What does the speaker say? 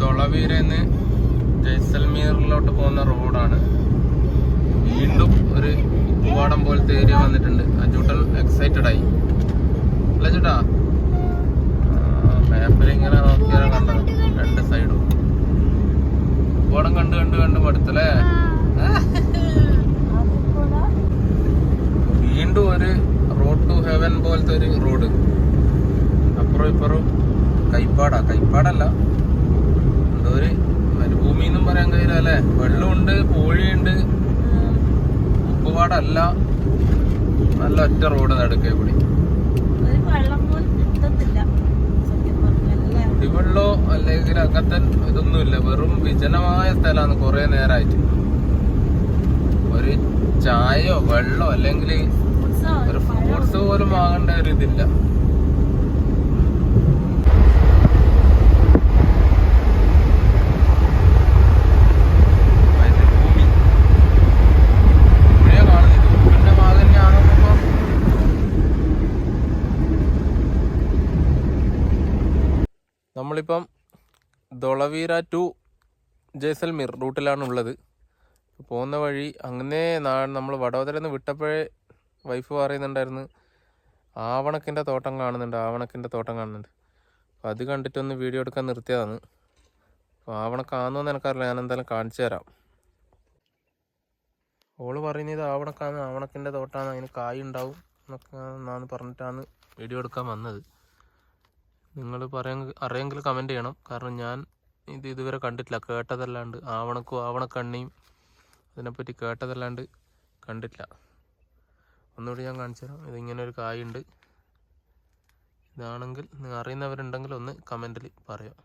തൊളവീരെന്ന് ജയ്സൽമീറിലോട്ട് പോകുന്ന റോഡാണ്. വീണ്ടും ഒരു ഉപ്പുപാടം പോലത്തെ ഏരിയ വന്നിട്ടുണ്ട്. അജൂട്ടൻ എക്സൈറ്റഡ് ആയി. അല്ല ചേട്ടാ? മാപ്പിൽ ഇങ്ങനെ നോക്കിയാലും കണ്ടത് രണ്ട് സൈഡും. ഉപ്പുപാടം കണ്ട് കണ്ട് കണ്ട് മടുത്തല്ലേ? വീണ്ടും ഒരു റോഡ് ടു ഹെവൻ പോലത്തെ ഒരു റോഡ് അപ്പുറം ഇപ്പുറം കൈപ്പാടാ. കൈപ്പാടല്ല എന്തോ ഒരു മരുഭൂമി എന്നും പറയാൻ കഴിയില്ല അല്ലേ വെള്ളമുണ്ട് കോഴിയുണ്ട്. ഉപ്പുപാടല്ല. നല്ല ഒറ്റ റോഡ് നടുക്കേ കൂടി കുടിവെള്ളോ അല്ലെങ്കിൽ അങ്ങനത്തെ ഇതൊന്നുമില്ല. വെറും വിജനമായ സ്ഥലമാണ് കുറെ നേരമായിട്ട് ഒരു ചായയോ വെള്ളോ അല്ലെങ്കിൽ ഒരു ഫ്രൂട്ട്സ് പോലും വാങ്ങേണ്ട ഒരു ഇതില്ല. നമ്മളിപ്പം ദൊളവീര ടു ജയ്സൽമീർ റൂട്ടിലാണ് ഉള്ളത് പോകുന്ന വഴി അങ്ങനെ നമ്മൾ വടോദരന്ന് നിന്ന് വിട്ടപ്പോഴേ വൈഫ് പറയുന്നുണ്ടായിരുന്നു ആവണക്കിന്റെ തോട്ടം കാണുന്നുണ്ട് ആവണക്കിന്റെ തോട്ടം കാണുന്നുണ്ട്. അപ്പോൾ അത് കണ്ടിട്ടൊന്ന് വീഡിയോ എടുക്കാൻ നിർത്തിയതാണ്. അപ്പോൾ ആവണക്കാന്നോന്ന് എനിക്കറിയില്ല ഞാൻ എന്തായാലും കാണിച്ചു തരാം. ഓൾ പറയുന്നത് ആവണക്കാണ് ആവണക്കിന്റെ തോട്ടമാണ് അതിന് കായ് ഉണ്ടാവും എന്നൊക്കെ എന്നാണ് പറഞ്ഞിട്ടാണ് വീഡിയോ എടുക്കാൻ വന്നത്. നിങ്ങൾ പറയാൻ അറിയെങ്കിൽ കമന്റ് ചെയ്യണം. കാരണം ഞാൻ ഇത് ഇതുവരെ കണ്ടിട്ടില്ല. കേട്ടതല്ലാണ്ട് ആവണക്കും ആവണക്കണ്ണിയും അതിനെപ്പറ്റി കേട്ടതല്ലാണ്ട് കണ്ടിട്ടില്ല. ഒന്നുകൂടി ഞാൻ കാണിച്ചു തരാം. ഇതിങ്ങനെ ഒരു കായുണ്ട്. ഇതാണെങ്കിൽ നിങ്ങൾ അറിയുന്നവരുണ്ടെങ്കിൽ ഒന്ന് കമന്റിൽ പറയാം.